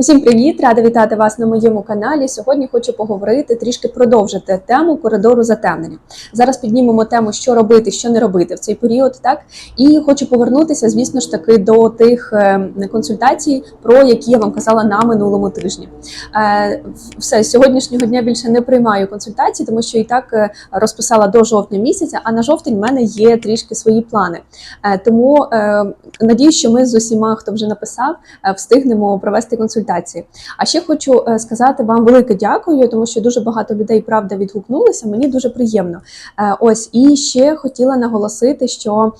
Усім привіт! Рада вітати вас на моєму каналі. Сьогодні хочу поговорити трішки продовжити тему коридору затемнення. Зараз піднімемо тему, що робити, що не робити в цей період. Так і хочу повернутися, звісно ж таки, до тих е, консультацій, про які я вам казала на минулому тижні. Е, Все з сьогоднішнього дня більше не приймаю консультації, тому що і так е, розписала до жовтня місяця. А на жовтень в мене є трішки свої плани. Тому надію, що ми з усіма, хто вже написав, встигнемо провести консультації. А ще хочу е, сказати вам велике дякую, тому що дуже багато людей правда відгукнулися. Мені дуже приємно. Е, Ось і ще хотіла наголосити, що.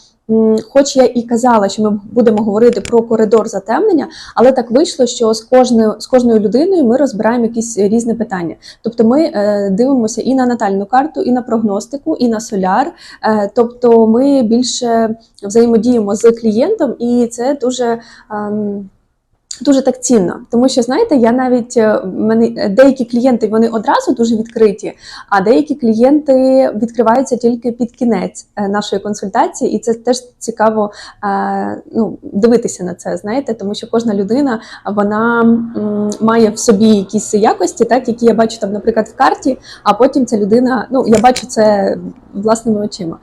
Хоч я і казала, що ми будемо говорити про коридор затемнення, але так вийшло, що з кожною з кожною людиною ми розбираємо якісь різні питання. Тобто ми е, дивимося і на натальну карту, і на прогностику, і на соляр. Тобто ми більше взаємодіємо з клієнтом, і це дуже. Дуже так цінно, тому що знаєте, я навіть е, мене е, деякі клієнти вони одразу дуже відкриті, а деякі клієнти відкриваються тільки під кінець е, нашої консультації, і це теж цікаво ну, дивитися на це. Знаєте, тому що кожна людина вона має в собі якісь якості, так які я бачу там, наприклад, в карті, а потім ця людина, ну я бачу це власними очима.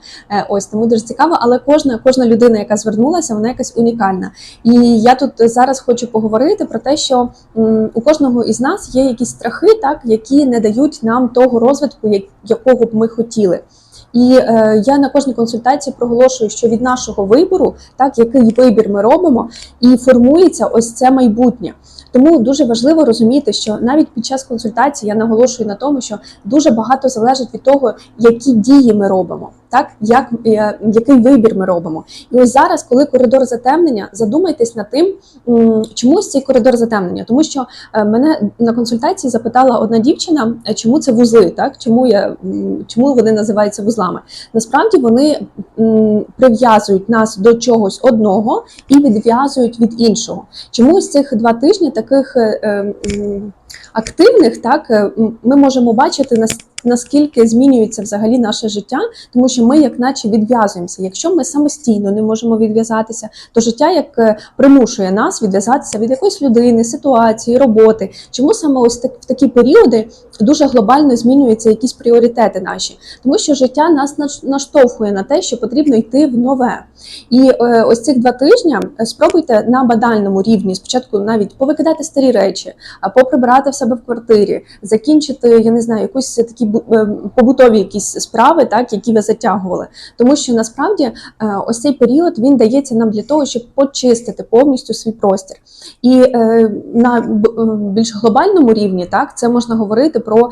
Ось тому дуже цікаво, але кожна, кожна людина, яка звернулася, вона якась унікальна. І я тут зараз хочу поговорити про те, що у кожного із нас є якісь страхи, так які не дають нам того розвитку, якого б ми хотіли. І е, я на кожній консультації проголошую, що від нашого вибору, так який вибір ми робимо, і формується ось це майбутнє. Тому дуже важливо розуміти, що навіть під час консультації я наголошую на тому, що дуже багато залежить від того, які дії ми робимо, так як е, який вибір ми робимо. І ось зараз, коли коридор затемнення, задумайтесь над тим, чому цей коридор затемнення, тому що е, мене на консультації запитала одна дівчина, е, чому це вузли, так чому я чому вони називаються вузлами. Насправді вони прив'язують нас до чогось одного і відв'язують від іншого. Чому ось цих два тижні таких е, е, м, активних, так ми можемо бачити нас- наскільки змінюється взагалі наше життя, тому що ми, як наче, відв'язуємося. Якщо ми самостійно не можемо відв'язатися, то життя як е, примушує нас відв'язатися від якоїсь людини, ситуації, роботи. Чому саме ось так в такі періоди дуже глобально змінюються якісь пріоритети наші? Тому що життя нас наш- наштовхує на те, що потрібно йти в нове. І е, ось цих два тижні е, спробуйте на бадальному рівні спочатку навіть повикидати старі речі, а поприбирати в себе в квартирі, закінчити, я не знаю, якусь такі е, побутові якісь справи, так які ви затягували. Тому що насправді е, ось цей період він дається нам для того, щоб почистити повністю свій простір. І е, на більш глобальному рівні, так це можна говорити про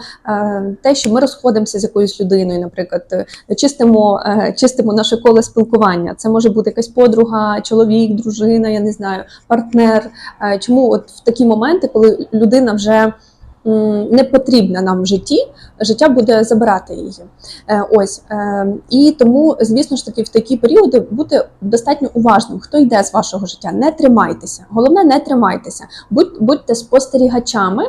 те, що ми розходимося з якоюсь людиною, наприклад, чистимо, чистимо наше коло спілкування. Це може бути якась подруга, чоловік, дружина, я не знаю, партнер. Чому от в такі моменти, коли людина вже не потрібна нам в житті, життя буде забирати її. Е, Ось е, і тому, звісно ж таки, в такі періоди бути достатньо уважним. Хто йде з вашого життя, не тримайтеся. Головне, не тримайтеся, будь, будьте спостерігачами,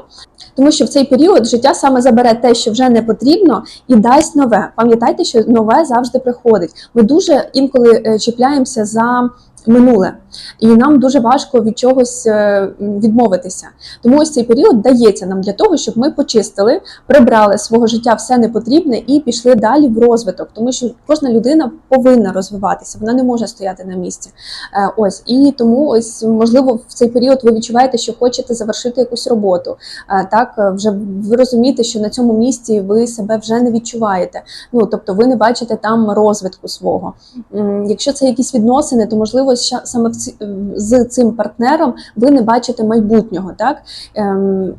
тому що в цей період життя саме забере те, що вже не потрібно, і дасть нове. Пам'ятайте, що нове завжди приходить. Ми дуже інколи е, чіпляємося за. Минуле, і нам дуже важко від чогось е, відмовитися. Тому ось цей період дається нам для того, щоб ми почистили, прибрали свого життя все непотрібне і пішли далі в розвиток, тому що кожна людина повинна розвиватися, вона не може стояти на місці. Е, Ось і тому, ось можливо, в цей період ви відчуваєте, що хочете завершити якусь роботу. Е, Так, вже ви розумієте, що на цьому місці ви себе вже не відчуваєте. Ну тобто, ви не бачите там розвитку свого. Якщо це якісь відносини, то можливо ща- саме з цим партнером ви не бачите майбутнього, так. Ем,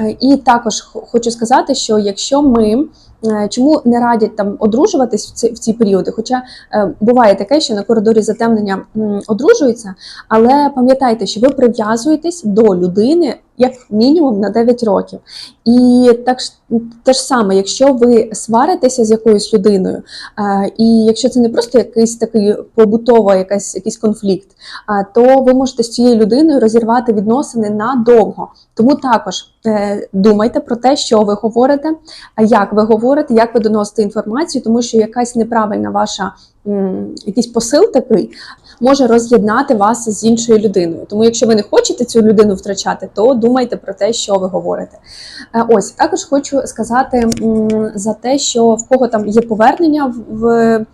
Е, І також хочу сказати, що якщо ми е, чому не радять там одружуватись в ці, в ці періоди, хоча е, буває таке, що на коридорі затемнення м, одружуються, але пам'ятайте, що ви прив'язуєтесь до людини як мінімум на 9 років. І так те ж саме, якщо ви сваритеся з якоюсь людиною, е, і якщо це не просто якийсь такий побутовий якась, якийсь конфлікт, а, то ви можете з цією людиною розірвати відносини надовго. Тому також е, думайте про те, що ви говорите, як ви говорите. Говорите, як ви доносите інформацію, тому що якась неправильна ваша якийсь посил такий може роз'єднати вас з іншою людиною. Тому, якщо ви не хочете цю людину втрачати, то думайте про те, що ви говорите. Е, Ось також хочу сказати за те, що в кого там є повернення в.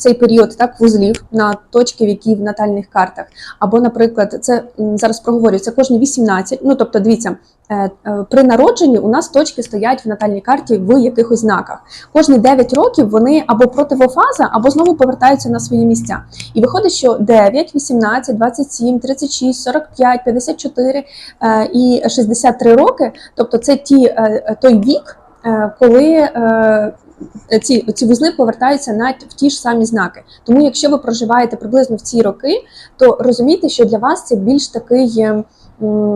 Цей період так вузлів на точки, в які в натальних картах, або, наприклад, це зараз проговорю, це кожні 18, Ну тобто, дивіться, е, е, при народженні у нас точки стоять в натальній карті в якихось знаках. Кожні 9 років вони або противофаза, або знову повертаються на свої місця. І виходить, що 9, 18, 27, 36, 45, 54 е, і 63 роки, тобто це ті, е, той вік, коли ці, ці вузли повертаються на в ті ж самі знаки. Тому, якщо ви проживаєте приблизно в ці роки, то розумійте, що для вас це більш такий.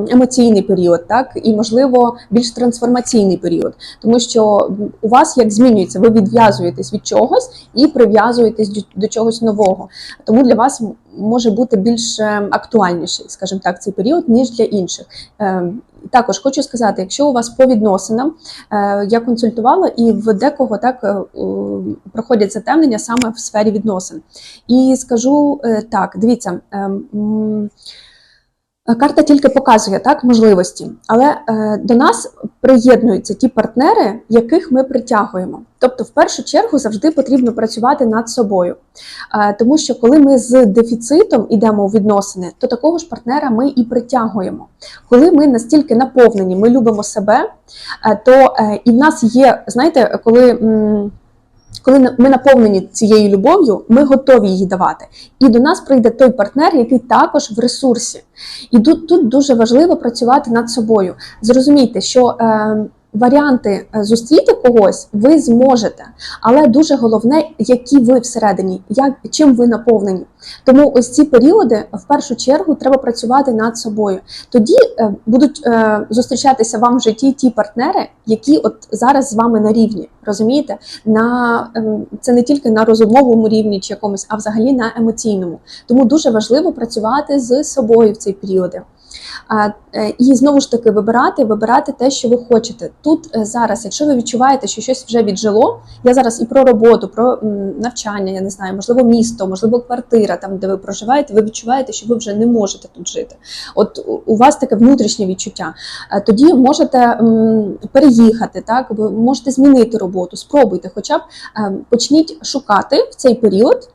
Емоційний період, так і можливо більш трансформаційний період, тому що у вас як змінюється, ви відв'язуєтесь від чогось і прив'язуєтесь до, чогось нового. Тому для вас може бути більш е, актуальніший, скажімо так, цей період, ніж для інших. Е, Також хочу сказати, якщо у вас по відносинам, е, я консультувала і в декого так проходять затемнення саме в сфері відносин. І скажу так: дивіться. Е, Карта тільки показує так можливості, але е, до нас приєднуються ті партнери, яких ми притягуємо. Тобто, в першу чергу завжди потрібно працювати над собою, е, тому що коли ми з дефіцитом йдемо у відносини, то такого ж партнера ми і притягуємо. Коли ми настільки наповнені, ми любимо себе, е, то е, і в нас є, знаєте, коли. м, коли ми наповнені цією любов'ю, ми готові її давати. І до нас прийде той партнер, який також в ресурсі. І тут, тут дуже важливо працювати над собою. Зрозумійте, що е, варіанти е, зустріти когось ви зможете, але дуже головне, які ви всередині, як чим ви наповнені. Тому ось ці періоди в першу чергу треба працювати над собою. Тоді е, будуть е, зустрічатися вам в житті ті партнери, які от зараз з вами на рівні. Розумієте? На це не тільки на розумовому рівні чи якомусь, а взагалі на емоційному. Тому дуже важливо працювати з собою в ці періоди. Е, І знову ж таки вибирати, вибирати те, що ви хочете. Тут е, зараз, якщо ви відчуваєте, що щось вже віджило, я зараз і про роботу, про навчання, я не знаю, можливо, місто, можливо, квартира, там де ви проживаєте, ви відчуваєте, що ви вже не можете тут жити. От у- вас таке внутрішнє відчуття. Е, Тоді можете переїхати, так ви можете змінити роботу, спробуйте, хоча б е, почніть шукати в цей період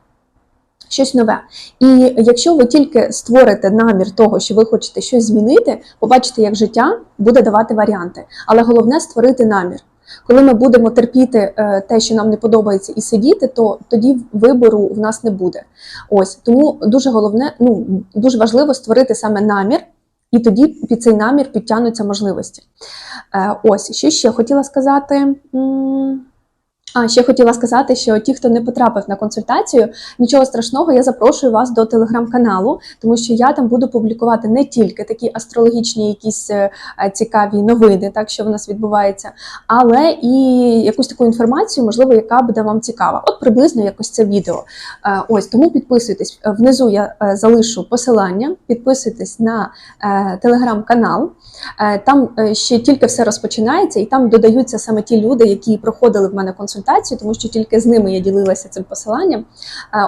щось нове. І якщо ви тільки створите намір того, що ви хочете щось змінити, побачите, як життя буде давати варіанти. Але головне створити намір. Коли ми будемо терпіти е, те, що нам не подобається, і сидіти, то тоді вибору в нас не буде. Ось тому дуже головне, ну дуже важливо створити саме намір, і тоді під цей намір підтягнуться можливості. Е, Ось що ще хотіла сказати. А ще хотіла сказати, що ті, хто не потрапив на консультацію, нічого страшного, я запрошую вас до телеграм-каналу, тому що я там буду публікувати не тільки такі астрологічні якісь е, е, цікаві новини, так що в нас відбувається, але і якусь таку інформацію, можливо, яка буде вам цікава. От приблизно якось це відео. Е, Ось тому підписуйтесь. Внизу я залишу посилання, підписуйтесь на телеграм-канал. Там ще тільки все розпочинається, і там додаються саме ті люди, які проходили в мене консультацію, тому що тільки з ними я ділилася цим посиланням.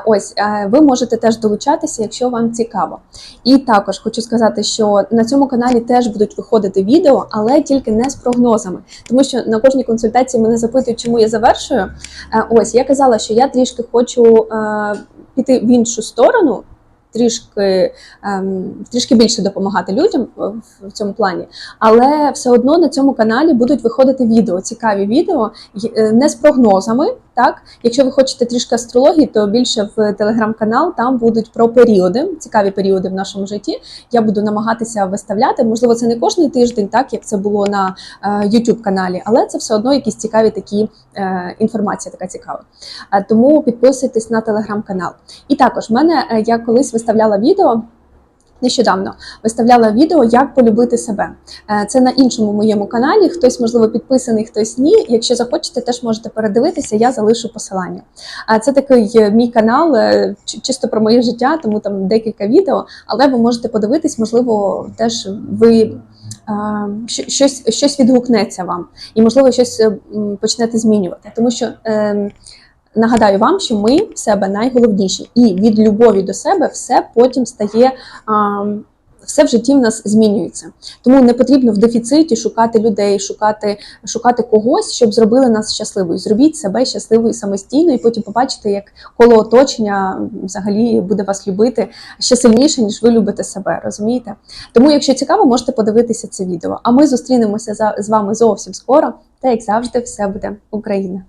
Ось ви можете теж долучатися, якщо вам цікаво. І також хочу сказати, що на цьому каналі теж будуть виходити відео, але тільки не з прогнозами, тому що на кожній консультації мене запитують, чому я завершую. Ось я казала, що я трішки хочу піти в іншу сторону. Трішки, ем, трішки більше допомагати людям е, в- цьому плані, але все одно на цьому каналі будуть виходити відео, цікаві відео, е, не з прогнозами. Так, якщо ви хочете трішки астрології, то більше в телеграм-канал там будуть про періоди, цікаві періоди в нашому житті. Я буду намагатися виставляти. Можливо, це не кожний тиждень, так як це було на е, youtube каналі, але це все одно якісь цікаві такі е, інформація, така цікава. Тому підписуйтесь на телеграм-канал. І також в мене я колись виставляла відео. Нещодавно виставляла відео, як полюбити себе. Е, Це на іншому моєму каналі. Хтось, можливо, підписаний, хтось ні. Якщо захочете, теж можете передивитися, я залишу посилання. А це такий е, мій канал, е, чисто про моє життя, тому там декілька відео. Але ви можете подивитись, можливо, теж ви щось, щось відгукнеться вам, і можливо щось е, почнете змінювати. Тому що ем, нагадаю вам, що ми в себе найголовніші, і від любові до себе все потім стає. А, все в житті в нас змінюється, тому не потрібно в дефіциті шукати людей, шукати, шукати когось, щоб зробили нас щасливою. Зробіть себе щасливою самостійно, і потім побачите, як коло оточення взагалі буде вас любити ще сильніше, ніж ви любите себе. Розумієте? Тому, якщо цікаво, можете подивитися це відео. А ми зустрінемося за- з вами зовсім скоро. Та як завжди, все буде Україна!